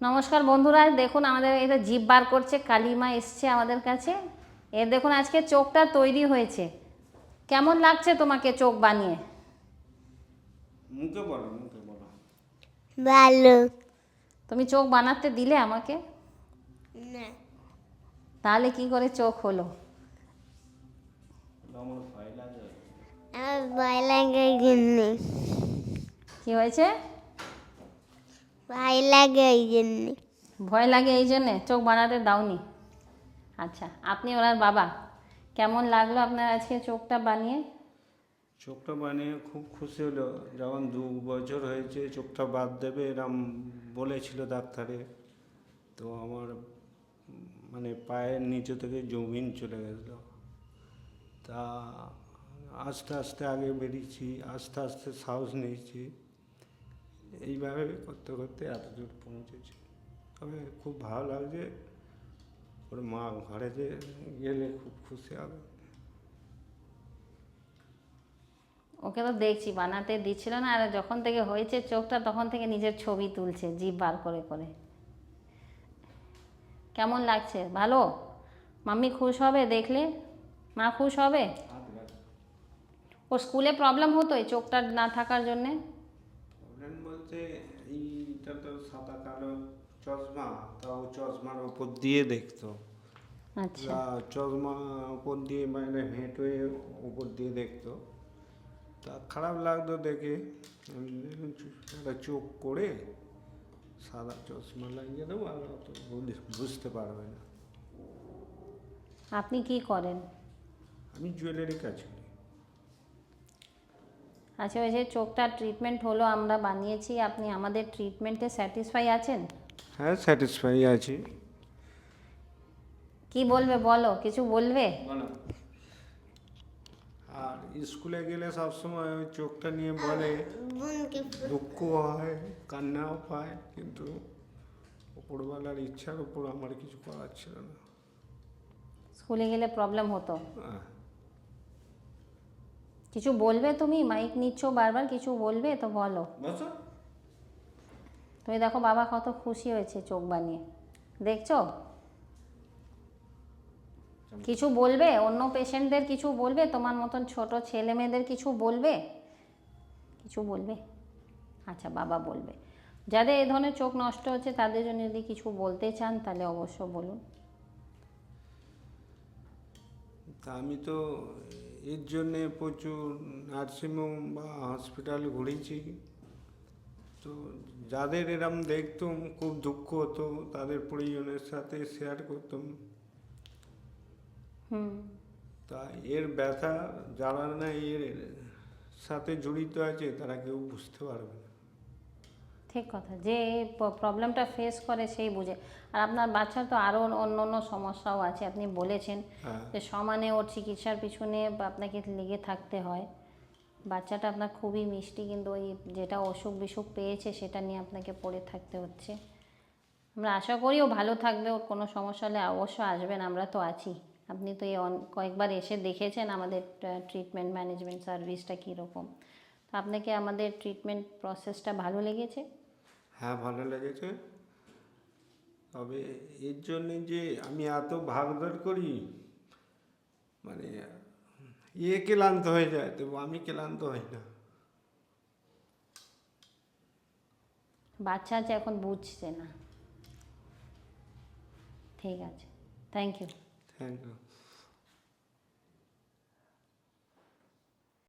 নমস্কার বন্ধুরা দেখুন আমাদের এটা জিভ বার করছে কালিমা এসছে আমাদের কাছে। এ দেখুন আজকে চোখটা তৈরি হয়েছে। কেমন লাগছে তোমাকে চোখ বানিয়ে? মুখে বলো মুখে বলো। ভালো। তুমি চোখ বানাতে দিলে আমাকে? না। তাহলে কি করে চোখ হলো? আমার ভয় লাগে কি হয়েছে? ভয় লাগে এই জন্যে। ভয় লাগে এই জন্যে? চোখ বানাতে দাওনি? আচ্ছা আপনি ওনার বাবা। কেমন লাগল আপনার আজকে চোখটা বানিয়ে? চোখটা বানিয়ে খুব খুশি হলো। যখন দু বছর হয়েছে চোখটা বাদ দেবে এরম বলেছিল ডাক্তারে। তো আমার মানে পায়ের নিচে থেকে জমিন চলে গেছিল তা আস্তে আস্তে আগে বেরিয়েছি আস্তে আস্তে সাহস নিয়েছি। এইভাবে করতে করতে এতদূর পৌঁছেছি। তবে খুব ভালো লাগছে ওর মা ঘরে যে গেলে খুব খুশি হবে। ওকে তো দেখছি বানাতে দিচ্ছিল না আর যখন থেকে হয়েছে চোখটা তখন থেকে নিজের ছবি তুলছে জিভ বার করে করে। কেমন লাগছে? ভালো? মাম্মি খুশ হবে দেখলে? মা খুশ হবে? ও স্কুলে প্রবলেম হতো এই চোখটা না থাকার জন্যে? বলতে এইটা তো সাদা কালো চশমা তাও চশমার উপর দিয়ে দেখতো। আচ্ছা। চশমা উপর দিয়ে মানে হেঁটে উপর দিয়ে দেখতো। তা খারাপ লাগতো দেখে। আমি চোখ করে সাদা চশমা লাগিয়ে দেবো আর অত বুঝতে পারবে না। আপনি কি করেন? আমি জুয়েলারি কাজ করি। আচ্ছা ওই যে চোখটা ট্রিটমেন্ট হলো আমরা বানিয়েছি আপনি আমাদের ট্রিটমেন্টে স্যাটিসফাই আছেন? হ্যাঁ স্যাটিসফাই আছি। কি বলবে বলো কিছু বলবে? আর স্কুলে গেলে সবসময় ওই চোখটা নিয়ে বলে দুঃখ হয় কান্নাও পায় কিন্তু ওপরওয়ালার ইচ্ছার উপর আমার কিছু করার ছিল না। স্কুলে গেলে প্রবলেম হতো? আহ, কিছু বলবে তুমি? মাইক নিচ্ছ বারবার কিছু বলবে? তো বলো। তুমি দেখো বাবা কত খুশি হয়েছে চোখ বানিয়ে। দেখছ? কিছু বলবে? অন্য পেশেন্টদের কিছু বলবে? তোমার মতন ছোট ছেলে মেয়েদের কিছু বলবে? কিছু বলবে? আচ্ছা বাবা বলবে। যাদের এই ধরনের চোখ নষ্ট হচ্ছে তাদের জন্য যদি কিছু বলতে চান তাহলে অবশ্য বলুন। আমি তো এর জন্যে প্রচুর নার্সিংহোম বা হসপিটাল ঘুরেছি। তো যাদের এরম দেখতাম খুব দুঃখ হতো তাদের পরিজনের সাথে শেয়ার করতাম। তা এর ব্যথা যারা না এর সাথে জড়িত আছে তারা কেউ বুঝতে পারবে না। ঠিক কথা যে প্রবলেমটা ফেস করে সেই বুঝে। আর আপনার বাচ্চার তো আরও অন্য অন্য সমস্যাও আছে আপনি বলেছেন হ্যাঁ। যে সমানে ওর চিকিৎসার পিছনে আপনাকে লেগে থাকতে হয়। বাচ্চাটা আপনার খুবই মিষ্টি কিন্তু ওই যেটা অসুখ বিসুখ পেয়েছে সেটা নিয়ে আপনাকে পড়ে থাকতে হচ্ছে। আমরা আশা করি ও ভালো থাকবে ওর কোনো সমস্যা হলে অবশ্য আসবেন আমরা তো আছি। আপনি তো এই অন- কয়েকবার এসে দেখেছেন আমাদের ট্রিটমেন্ট ম্যানেজমেন্ট সার্ভিসটা কীরকম। তো আপনাকে আমাদের ট্রিটমেন্ট প্রসেসটা ভালো লেগেছে। হ্যাঁ ভালো লেগেছে। তবে এর জন্যে যে আমি এত ভাগদৌড় করি মানে ইয়ে ক্লান্ত হয়ে যায় তবু আমি ক্লান্ত হই না। বাচ্চা আছে এখন বুঝছে না। ঠিক আছে। Thank you thank you